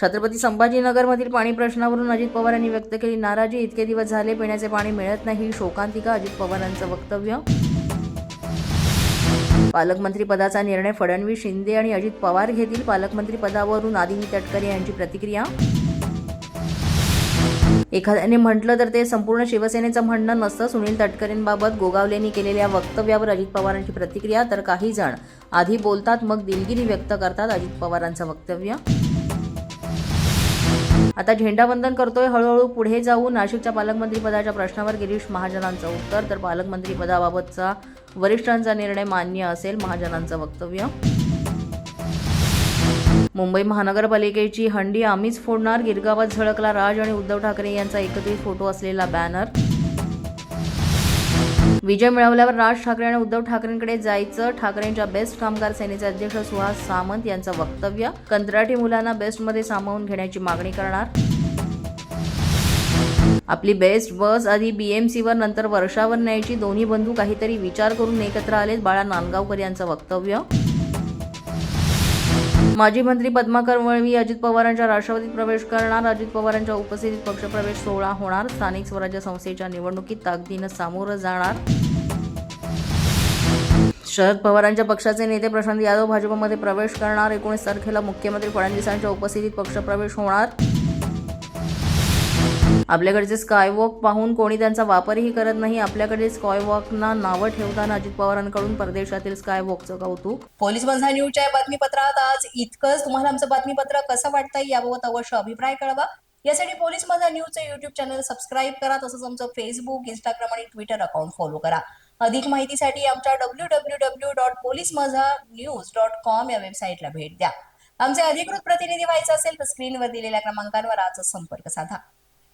छत्रपती संभाजीनगरमधील पाणी प्रश्नावरून अजित पवार यांनी व्यक्त केली नाराजी इतके दिवस झाले पिण्याचे पाणी मिळत नाही शोकांतिका अजित पवारांचं वक्तव्य. पालकमंत्री पदाचा निर्णय फडणवीस शिंदे आणि अजित पवार घेतील. पालकमंत्री पदावरून आदिनी तटकरे यांची प्रतिक्रिया? एखाद्याने म्हटलं तर ते संपूर्ण शिवसेनेचं म्हणणं नसतं. सुनील तटकरेंबाबत गोगावलेंनी केलेल्या वक्तव्यावर अजित पवारांची प्रतिक्रिया? तर काही जण आधी बोलतात मग दिलगिरी व्यक्त करतात अजित पवारांचं वक्तव्य. आता झेंडावंदन करतोय. हळूहळू पुढे जाऊ. नाशिकच्या पालकमंत्रीपदाच्या प्रश्नावर गिरीश महाजनांचं उत्तर तर पालकमंत्रीपदाबाबतचा वरिष्ठांचा निर्णय मान्य असेल महाजनांचं वक्तव्य. मुंबई महानगरपालिकेची हंडी आम्हीच फोडणार. गिरगावात झळकला राज आणि उद्धव ठाकरे यांचा एकत्रित फोटो असलेला बॅनर. विजय मिळवल्यावर राज ठाकरे आणि उद्धव ठाकरेंकडे जायचं. ठाकरेंच्या बेस्ट कामगार सेनेचे अध्यक्ष सुहास सामंत यांचं वक्तव्य. कंत्राटी मुलांना बेस्टमध्ये सामावून घेण्याची मागणी करणार. आपली बेस्ट बस आधी बीएमसीवर नंतर वर्षावर न्यायची. दोन्ही बंधू काहीतरी विचार करून एकत्र आलेत. बाळा नांदगावकर यांचं वक्तव्य. माजी मंत्री पद्माकर वळवी अजित पवारांच्या राष्ट्रवादीत प्रवेश करणार अजित पवारांच्या उपस्थितीत पक्षप्रवेश सोहळा होणार स्थानिक स्वराज्य संस्थेच्या निवडणुकीत ताकदीनं सामोरं जाणार. शरद पवारांच्या पक्षाचे नेते प्रशांत यादव भाजपमध्ये प्रवेश करणार एकोणीस तारखेला मुख्यमंत्री फडणवीसांच्या उपस्थितीत पक्षप्रवेश होणार. आपल्याकडचे स्कायवॉक पाहून कोणी त्यांचा वापरही करत नाही आपल्याकडे स्कायवॉकना नावं ठेवताना अजित पवारांकडून परदेशातील स्कायवॉकचं कौतुक. पोलीस बंधा न्यूजच्या बातमीपत्रात आज इतकंच. तुम्हाला आमचं बातमीपत्र कसं वाटतंय याबाबत अवश्य अभिप्राय कळवा. यासाठी पोलीस माझा न्यूजचं युट्यूब चॅनल सबस्क्राईब करा तसंच आमचं फेसबुक इंस्टाग्राम आणि ट्विटर अकाउंट फॉलो करा. अधिक माहितीसाठी आमच्या W W W dot police Majha news dot com या वेबसाईटला भेट द्या. आमचे अधिकृत प्रतिनिधी व्हायचं असेल तर स्क्रीनवर दिलेल्या क्रमांकांवर आजच संपर्क साधा.